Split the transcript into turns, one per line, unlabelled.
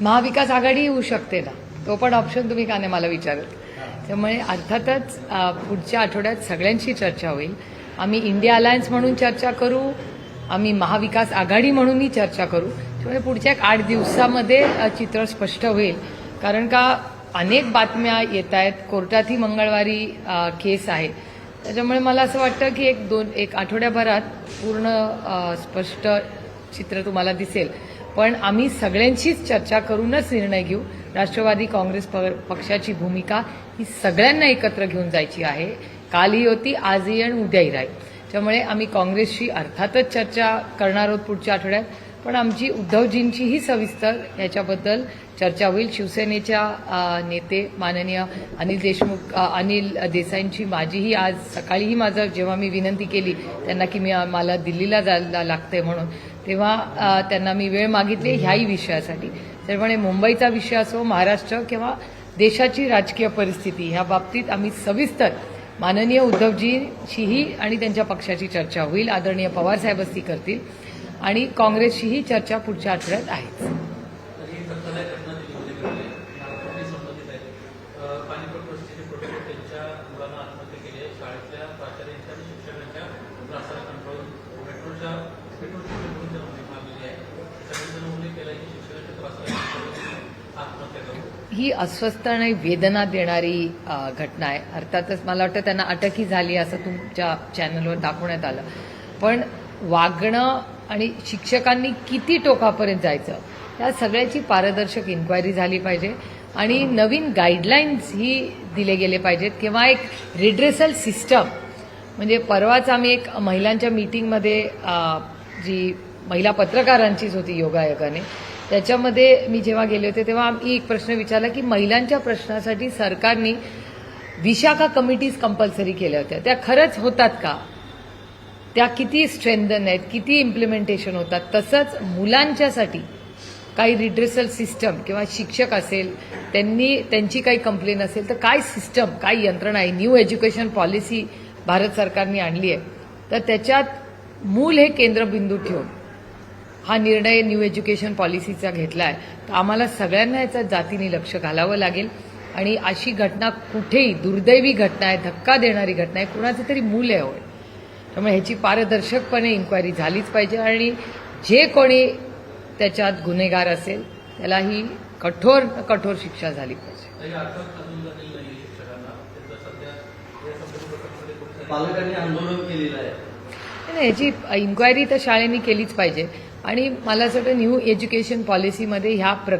महाविकास आघाडी येऊ शकते ना? तो पण ऑप्शन तुम्ही का नाही मला विचारत. त्यामुळे अर्थातच पुढच्या आठवड्यात सगळ्यांशी चर्चा होईल. आम्ही इंडिया अलायन्स म्हणून चर्चा करू आम्ही महाविकास आघाडी म्हणूनही चर्चा करू. त्यामुळे पुढच्या एक आठ दिवसामध्ये चित्र स्पष्ट होईल. कारण का अनेक बातम्या येत आहेत. कोर्टातही मंगळवारी केस आहे. त्याच्यामुळे मला असं वाटतं की एक दोन एक आठवड्याभरात पूर्ण स्पष्ट चित्र तुम्हाला दिसेल. पण आम्ही सगळ्यांशीच चर्चा करूनच निर्णय घेऊ. राष्ट्रवादी काँग्रेस प- पक्षाची भूमिका ही सगळ्यांना एकत्र घेऊन जायची आहे. कालही होती आजही आणि उद्याही राहील. त्यामुळे आम्ही काँग्रेसशी अर्थातच चर्चा करणार आहोत पुढच्या आठवड्यात. पण आमची उद्धवजींचीही सविस्तर याच्याबद्दल चर्चा होईल. शिवसेनेच्या नेते माननीय अनिल देशमुख अनिल देसाईंची माझीही आज सकाळीही माझं जेव्हा मी विनंती केली त्यांना की मी मला दिल्लीला जायला लागते म्हणून तेव्हा त्यांना मी वेळ मागितली ह्याही विषयासाठी. त्यामुळे मुंबईचा विषय असो महाराष्ट्र किंवा देशाची राजकीय परिस्थिती ह्या बाबतीत आम्ही सविस्तर माननीय उद्धवजींशीही आणि त्यांच्या पक्षाची चर्चा होईल. आदरणीय पवारसाहेबच ती करतील. आणि काँग्रेसशीही चर्चा पुढच्या आठवड्यात आहेच
आहे.
ही अस्वस्थ आणि वेदना देणारी घटना आहे. अर्थातच मला वाटतं त्यांना अटकही झाली असं तुमच्या चॅनलवर दाखवण्यात आलं. पण वागणं आणि शिक्षकांनी किती टोकापर्यंत जायचं? या सगळ्याची पारदर्शक इन्क्वायरी झाली पाहिजे. आणि नवीन गाईडलाईन्स ही दिले गेले पाहिजेत. किंवा एक रिड्रेसल सिस्टम म्हणजे परवाच आम्ही एक महिलांच्या मीटिंगमध्ये जी महिला पत्रकारांचीच होती योगायोगाने त्याच्यामध्ये मी जेव्हा गेले होते तेव्हा आम्ही एक प्रश्न विचारला की महिलांच्या प्रश्नासाठी सरकारने विशाखा कमिटीज कंपल्सरी केल्या होत्या. त्या खरंच होतात का? त्या किती स्ट्रेंथन आहेत किती इम्प्लिमेंटेशन होतात तसंच मुलांच्यासाठी काही रिड्रेसल सिस्टम किंवा शिक्षक असेल त्यांनी त्यांची काही कंप्लेन असेल तर काय सिस्टम काय यंत्रणा आहे? न्यू एज्युकेशन पॉलिसी भारत सरकारने आणली आहे. तर त्याच्यात मूल हे केंद्रबिंदू ठेवून हा निर्णय न्यू एज्युकेशन पॉलिसीचा घेतला आहे तर आम्हाला सगळ्यांना याचा जातीने लक्ष घालावं लागेल. आणि अशी घटना कुठेही दुर्दैवी घटना आहे धक्का देणारी घटना आहे कुणाचं तरी मूल आहे त्यामुळे ह्याची पारदर्शकपणे इन्क्वायरी झालीच पाहिजे आणि जे कोणी त्याच्यात गुन्हेगार असेल त्याला ही कठोर कठोर शिक्षा झाली पाहिजे.
तरी अटक अजून झालेली नाही आहे शिक्षकांना त्यांचं सध्या या संदर्भात प्रकरणामध्ये पोलिसांनी
पालकांनी आंदोलन केलेलं आहे.
नाही, याची इन्क्वायरी तर शाळेने केलीच पाहिजे. आणि मला असं वाटतं न्यू एज्युकेशन पॉलिसीमध्ये ह्या प्रक